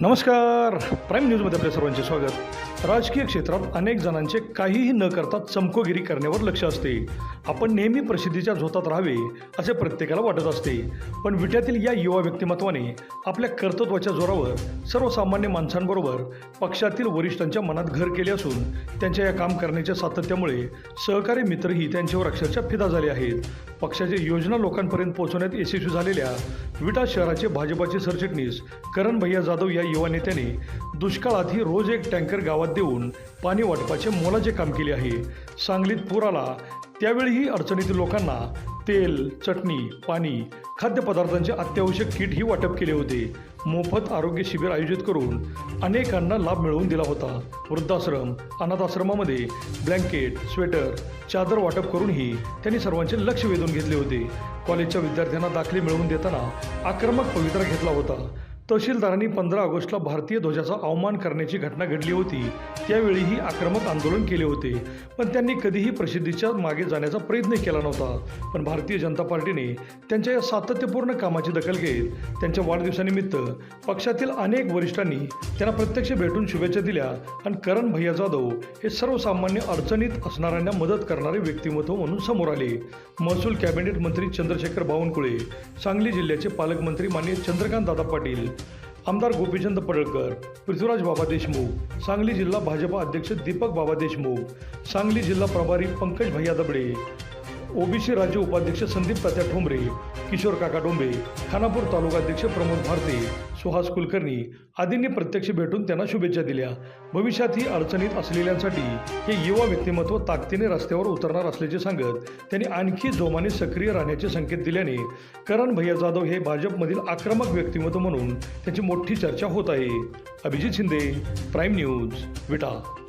नमस्कार. प्राईम न्यूजमध्ये आपल्या सर्वांचे स्वागत. राजकीय क्षेत्रात अनेक जणांचे काहीही न करता चमकोगिरी करण्यावर लक्ष असते. आपण नेहमी प्रसिद्धीच्या झोतात राहावे असे प्रत्येकाला वाटत असते. पण विट्यातील या युवा व्यक्तिमत्वाने आपल्या कर्तृत्वाच्या जोरावर सर्वसामान्य माणसांबरोबर पक्षातील वरिष्ठांच्या मनात घर केले असून त्यांच्या या काम करण्याच्या सातत्यामुळे सहकारी मित्रही त्यांच्यावर अक्षरशः फिदा झाले आहेत. पक्षाची योजना लोकांपर्यंत पोहोचवण्यात यशस्वी झालेल्या विटा शहराचे भाजपाचे सरचिटणीस करण भैया जाधव या युवा नेत्याने दुष्काळातही रोज एक टँकर गावात देऊन पाणी वाटपाचे मोलाचे काम केले आहे. सांगलीत पूर आला त्यावेळीही अडचणीतील लोकांना तेल चटणी पाणी खाद्यपदार्थांचे अत्यावश्यक किटही वाटप केले होते. मोफत आरोग्य शिबिर आयोजित करून अनेकांना लाभ मिळवून दिला होता. वृद्धाश्रम अनाथाश्रमामध्ये ब्लँकेट स्वेटर चादर वाटप करूनही त्यांनी सर्वांचे लक्ष वेधून घेतले होते. कॉलेजच्या विद्यार्थ्यांना दाखले मिळवून देताना आक्रमक पवित्रा घेतला होता. तहसीलदारांनी पंधरा ऑगस्टला भारतीय ध्वजाचा अवमान करण्याची घटना घडली होती. त्यावेळीही आक्रमक आंदोलन केले होते. पण त्यांनी कधीही प्रसिद्धीच्या मागे जाण्याचा प्रयत्न केला नव्हता. पण भारतीय जनता पार्टीने त्यांच्या या सातत्यपूर्ण कामाची दखल घेत त्यांच्या वाढदिवसानिमित्त पक्षातील अनेक वरिष्ठांनी त्यांना प्रत्यक्ष भेटून शुभेच्छा दिल्या आणि करण भैया जाधव हे सर्वसामान्य अडचणीत असणाऱ्यांना मदत करणारे व्यक्तिमत्व म्हणून समोर आले. महसूल कॅबिनेट मंत्री चंद्रशेखर बावनकुळे सांगली जिल्ह्याचे पालकमंत्री माननीय चंद्रकांत दादा पाटील आमदार गोपीचंद पडळकर पृथ्वीराज बाबा देशमुख सांगली जिल्हा भाजपा अध्यक्ष दीपक बाबा देशमुख सांगली जिल्हा प्रभारी पंकज भैया दबडे ओबीसी राज्य उपाध्यक्ष संदीप तात्या ठोंबरे किशोर काका डोंबे खानापूर तालुका अध्यक्ष प्रमोद भारते सुहास कुलकर्णी आदींनी प्रत्यक्ष भेटून त्यांना शुभेच्छा दिल्या. भविष्यातही अडचणीत असलेल्यांसाठी हे युवा व्यक्तिमत्व ताकदीने रस्त्यावर उतरणार असल्याचे सांगत त्यांनी आणखी जोमाने सक्रिय राहण्याचे संकेत दिल्याने करण भैया जाधव हे भाजपमधील आक्रमक व्यक्तिमत्व म्हणून त्यांची मोठी चर्चा होत आहे. Abhijit Shinde prime news Vita.